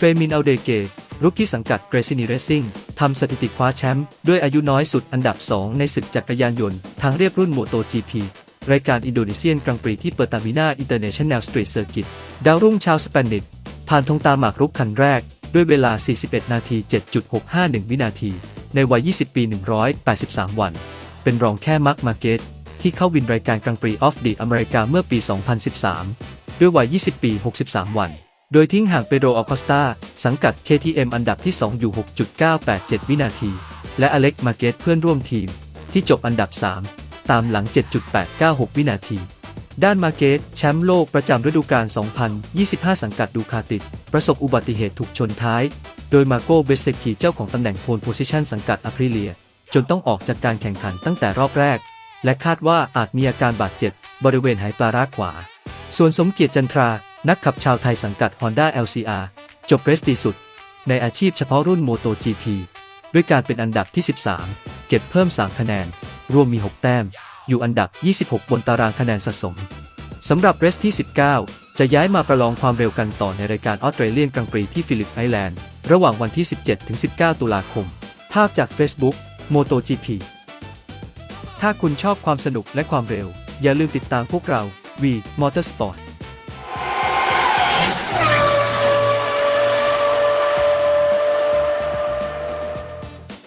เฟมินอัลเดเกรุกกี้สังกัดเกรซินีเรซิ่งทำสถิติคว้าแชมป์ด้วยอายุน้อยสุดอันดับ 2 ในศึกจักรยานยนต์ทางเรียบรุ่นโมโต GP รายการอินโดนีเซียนกรังปรีที่เปิดตามินาอินเตอร์เนชั่นแนลสตรีทเซอร์กิตดาวรุ่งชาวสเปนิชผ่านธงตาหมากรุกคันแรก ด้วยเวลา 41 นาที 7.651 วินาที ในวัย 20 ปี 183 วัน เป็นรองแค่มาร์คมาเกตที่เข้าวินรายการกรังปรีออฟดีอเมริกาเมื่อปี 2013 ด้วยวัย 20 ปี 63 วัน โดยทิ้งห่างเปโดรออคอสตาสังกัด KTM อันดับที่ 2 อยู่ 6.987 วินาที และอเล็กมาเกตเพื่อนร่วมทีม ที่จบอันดับ 3 ตามหลัง 7.896 วินาที ด้านมาเกตแชมป์โลกประจำฤดูกาล 2025 สังกัดดูคาติ ประสบอุบัติเหตุถูกชนท้าย โดยมาโกเบสเซคีเจ้าของตำแหน่งโพลโพซิชันสังกัดอ p ริเลีย จนต้องออกจากการแข่งขันตั้งแต่รอบแรก และคาดว่าอาจมีอาการบาดเจ็บ บริเวณหายปลาร้าขวา ส่วนสมเกียรติจันทรา นักขับชาวไทยสังกัด Honda LCR จบเรสดีสุด ในอาชีพเฉพาะรุ่น MotoGP ด้วยการเป็นอันดับที่ 13 เก็บเพิ่ม 3 คะแนน รวมมี 6 แต้ม อยู่อันดับ 26 บนตารางคะแนนสะสมสำหรับเรสที่ 19 จะย้ายมาประลองความเร็วกันต่อในรายการออสเตรเลียนกรังปรีที่ฟิลิปไอแลนด์ ระหว่างวันที่ 17-19 ตุลาคม ภาพจาก Facebook MotoGP ถ้าคุณชอบความสนุกและความเร็ว อย่าลืมติดตามพวกเรา V Motorsport